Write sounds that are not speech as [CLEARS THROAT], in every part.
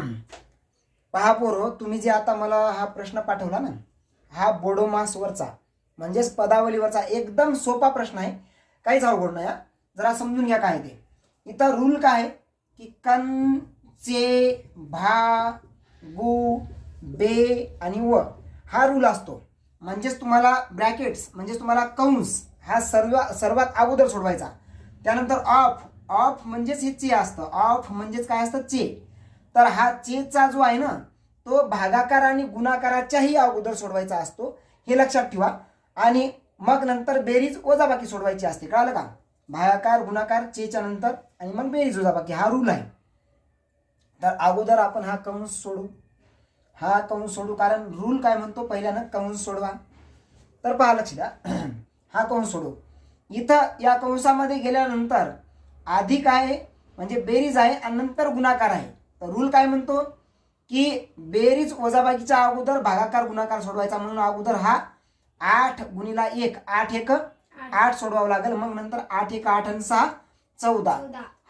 [CLEARS THROAT] पहा पोरो तुम्ही जे आता मला हा प्रश्न पाठवला ना हा बोडोमासवरचा म्हणजेच पदावलीवरचा एकदम सोपा प्रश्न आहे. काहीच अवघड नाही हा. जरा समजून घ्या काय ते. इथं रूल काय आहे? की कन चे भा गु बे आणि व हा रूल असतो. म्हणजेच तुम्हाला ब्रॅकेट्स म्हणजेच तुम्हाला कंस हा सर्व सर्वात अगोदर सोडवायचा. त्यानंतर ऑफ ऑफ म्हणजेच हे चे असतं. ऑफ म्हणजेच काय असतं? चे. तर हा चेचा जो आहे ना तो भागाकार आणि गुणाकाराच्याही अगोदर सोडवायचा असतो. हे लक्षात ठेवा. आणि मग नंतर बेरीज ओजाबाकी सोडवायची असते. कळालं का? भागाकार गुणाकार चेच्या नंतर आणि मग बेरीज ओजाबाकी हा रूल आहे. तर अगोदर आपण हा कंस सोडू. हा कंस सोडू कारण रूल काय म्हणतो? पहिल्यानं कंस सोडवा. तर पहा लक्ष द्या. [CLEARS THROAT] हा कंस सोडू. इथं या कंसामध्ये गेल्यानंतर आधी काय आहे? म्हणजे बेरीज आहे आणि नंतर गुणाकार आहे. तर रूल काय म्हणतो? की बेरीज वजाबाकीच्या अगोदर भागाकार गुणाकार सोडवायचा म्हणून अगोदर हा आठ गुणिला एक आठ एक आठ. सोडवावं लागेल. मग नंतर आठ एक आठ आणि सहा चौदा.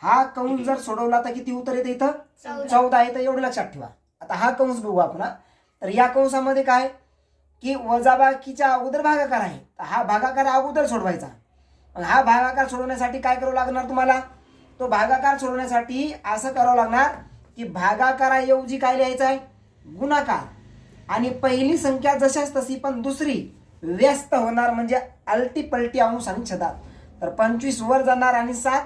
हा कंस जर सोडवला तर किती उत्तर येतं इथं? चौदा. येतं एवढं लक्षात ठेवा. आता हा कंस बघू आपण. तर या कंसामध्ये काय? की वजाबाकीच्या अगोदर भागाकार आहे. तर हा भागाकार अगोदर सोडवायचा. हा भागाकार सोडवण्यासाठी काय करावं लागणार तुम्हाला? तो भागाकार सोडवण्यासाठी असं करावं लागणार की भागाकाराऐवजी काय लिहायचं आहे? गुणाकार. आणि पहिली संख्या जशाच तशी पण दुसरी. व्यस्त होणार म्हणजे अलटी पलटी अंश आणि छदात. तर पंचवीस वर जाणार आणि सात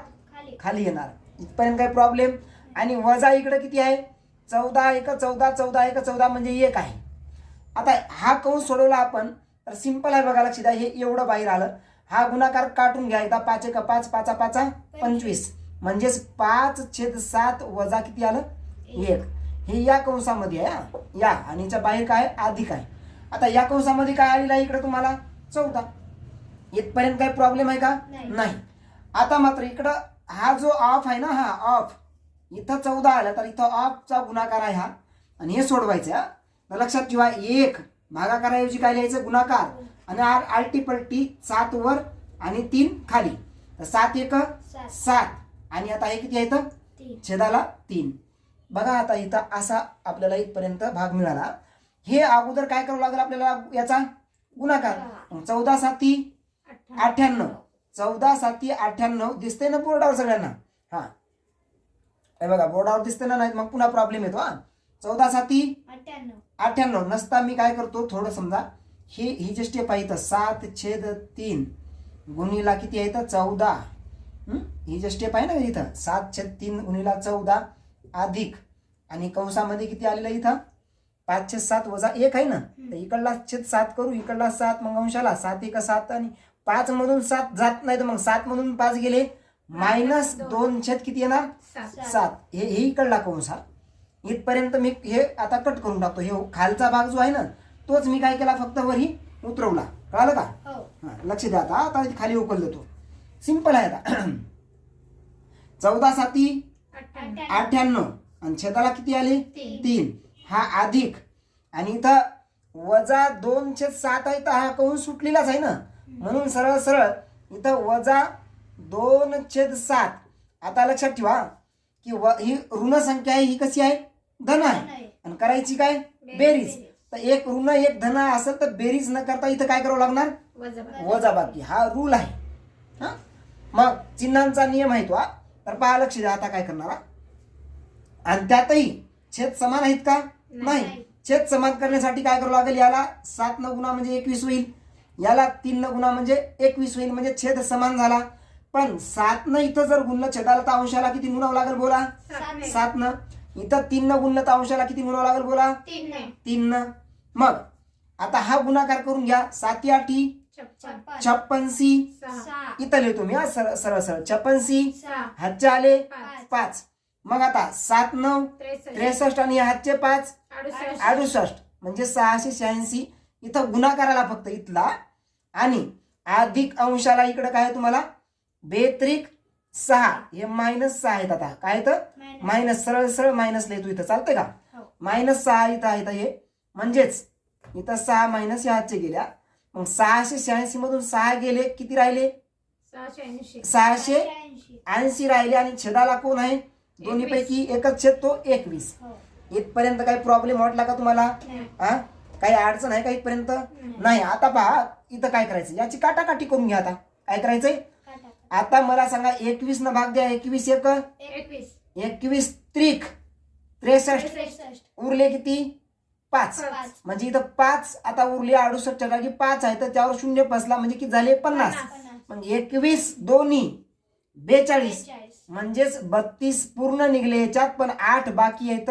खाली. येणार. इथपर्यंत काय प्रॉब्लेम आणि वजा इकडे किती आहे? चौदा एक चौदा चौदा एक चौदा म्हणजे एक आहे. आता हा कंस सोडवला आपण तर सिंपल आहे बघा लक्षात. द्या हे एवढं बाहेर आलं. हा गुणाकार काटून घ्या. एकदा पाच एक पाच पाचा पाचा पंचवीस. म्हणजेच पाच छेद सात वजा किती आलं? एक. हे या कंसामध्ये आहे हा. या. आणि याच्या बाहेर काय? अधिक आहे आता या कंसामध्ये काय आलेलं आहे इकडे तुम्हाला? चौदा. इथपर्यंत काही प्रॉब्लेम आहे का? नाही. आता मात्र इकडं हा जो ऑफ आहे ना हा ऑफ इथं चौदा आला तर इथं ऑफचा गुणाकार आहे हा. आणि हे सोडवायचं हा. तर लक्षात ठेवा एक. भागाकाराऐवजी काय लिहायचं? गुणाकार. आणि आर आलटी पलटी सात वर आणि तीन खाली. तर सात एक सात. आणि आता हे किती आहे तीन. छेदाला तीन. बघा आता इथं असा आपल्याला इथपर्यंत भाग मिळाला. हे अगोदर काय करावं लागेल आपल्याला याचा? गुणाकार. चौदा साती अठ्ठ्याण्णव. चौदा साती अठ्ठ्याण्णव दिसते ना बोर्डावर सगळ्यांना? हा. हे बघा बोर्डावर दिसते ना नाही मग पुन्हा प्रॉब्लेम येतो हा. चौदा साती अठ्ठ्याण्णव. नसता मी काय करतो थोडं समजा. ही ही जे स्टेप आहे इथं सात छेद तीन गुणीला किती आहे इथं? चौदा. हं? ही जे स्टेप आहे ना इथं सात छेद तीन गुणीला चौदा अधिक. आणि कंसामध्ये किती आलेलं इथं? पाच छेद सात वजा एक आहे ना? तर इकडला छेद सात करू इकडला सात मग अंशाला सात एक सात आणि पाच मधून सात जात नाही तर मग सात मधून पाच गेले. मायनस दोन. छेद किती येणार? सात. हे हे इकडला कंस इथपर्यंत मी हे आता कट करून टाकतो. हे खालचा भाग जो आहे ना तोच मी काय केला फक्त वरी उतरवला. कळालं का? हो लक्ष द्या आता. आता खाली उकल देतो. सिंपल आहे आता. [CLEARS THROAT] चौदा साती अठ्ठ्याण्णव. आणि छेदाला किती आले? तीन. हा अधिक. आणि इथं वजा दोन छेद सात आहे तर हा कंस सुटलेलाच आहे ना? म्हणून सरळ सरळ इथं वजा दोन छेद सात. आता लक्षात ठेवा की व ही ऋण संख्या आहे ही कशी आहे? धन आहे. आणि करायची काय? बेरीज. तर एक ऋण एक धन असेल तर बेरीज न करता इथं काय करावं लागणार? वजा बाकी हा रूल आहे. हा? मग चिन्हांचा नियम आहे तो हा. तर पहा लक्ष द्या आता काय करणार? आणि त्यातही छेद समान आहेत का? नाही. छेद समान करण्यासाठी काय करावं लागेल? याला सात न गुणा म्हणजे एकवीस होईल. याला तीन न गुणा म्हणजे एकवीस होईल. म्हणजे छेद समान झाला. पण सात न इथं जर गुणलं छेदाला तर अंशाला किती गुणावं लागेल बोला? सात. न. इथं तीन न गुणलं तर अंशाला किती गुणावं लागेल बोला? तीन न. मग आता हा गुणाकार करून घ्या. साती आठी. छप्पन छप्पनसी इथं लिहितो मी हा सरळ सरळ. छप्पनसी हातचे आले पाच. मग आता सात नऊ त्रेसष्ट. आणि हातचे पाच. अडुसष्ट. म्हणजे सहाशे शहाऐंशी. इथं गुणाकाराला फक्त इथला. आणि अधिक अंशाला इकडे काय आहे तुम्हाला? बेत्रिक सहा. हे मायनस सहा आहेत आता. काय तर. मायनस सरळ सरळ मायनस लिहितो इथं. चालतंय का? हो. मायनस सहा इथं आहेत हे. म्हणजेच इथं सहा मायनस या हातचे गेल्या. मग सहाशे शहाऐंशी मधून सहा गेले किती राहिले? सहाशे ऐंशी. राहिले आणि छेदाला कोण आहे? दोन्ही पैकी एकच छेद तो एकवीस. हो. इथपर्यंत काही प्रॉब्लेम वाटला का तुम्हाला. हा? काही अडचण आहे का इथपर्यंत? नाही. आता पहा इथं काय करायचं? याची काटाकाटी करून घ्या आता. काय करायचंय? काटा. आता मला सांगा एकवीस न भाग द्या. एकवीस एक? एकवीस. एकवीस त्रिक. त्रेसष्ट. उरले किती? पाच. पाच. म्हणजे इथं पाच आता उरले अडुसष्टच्या जागी पाच आहे तर त्यावर शून्य बसला म्हणजे किती झाले? पन्नास. पन्नास. मग एकवीस दोन्ही. बेचाळीस. बेचाळीस. म्हणजेच बत्तीस पूर्ण निघले याच्यात पण आठ बाकी आहेत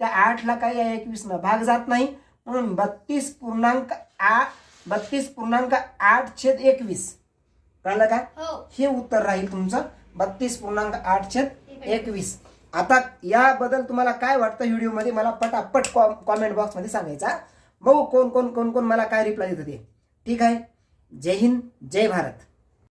त्या आठला काही या एकवीस न भाग जात नाही. म्हणून बत्तीस पूर्णांक आठ बत्तीस पूर्णांक आठ छेद एकवीस. कळलं का? हो. हे उत्तर राहील तुमचं. बत्तीस पूर्णांक आठ छेद एकवीस. आता याबद्दल तुम्हाला काय वाटतं व्हिडिओमध्ये? मला पटापट कॉमेंट बॉक्समध्ये सांगायचा मग कोण कोण कोण कोण मला काय रिप्लाय देतं होते ठीक आहे? जय हिंद जय भारत.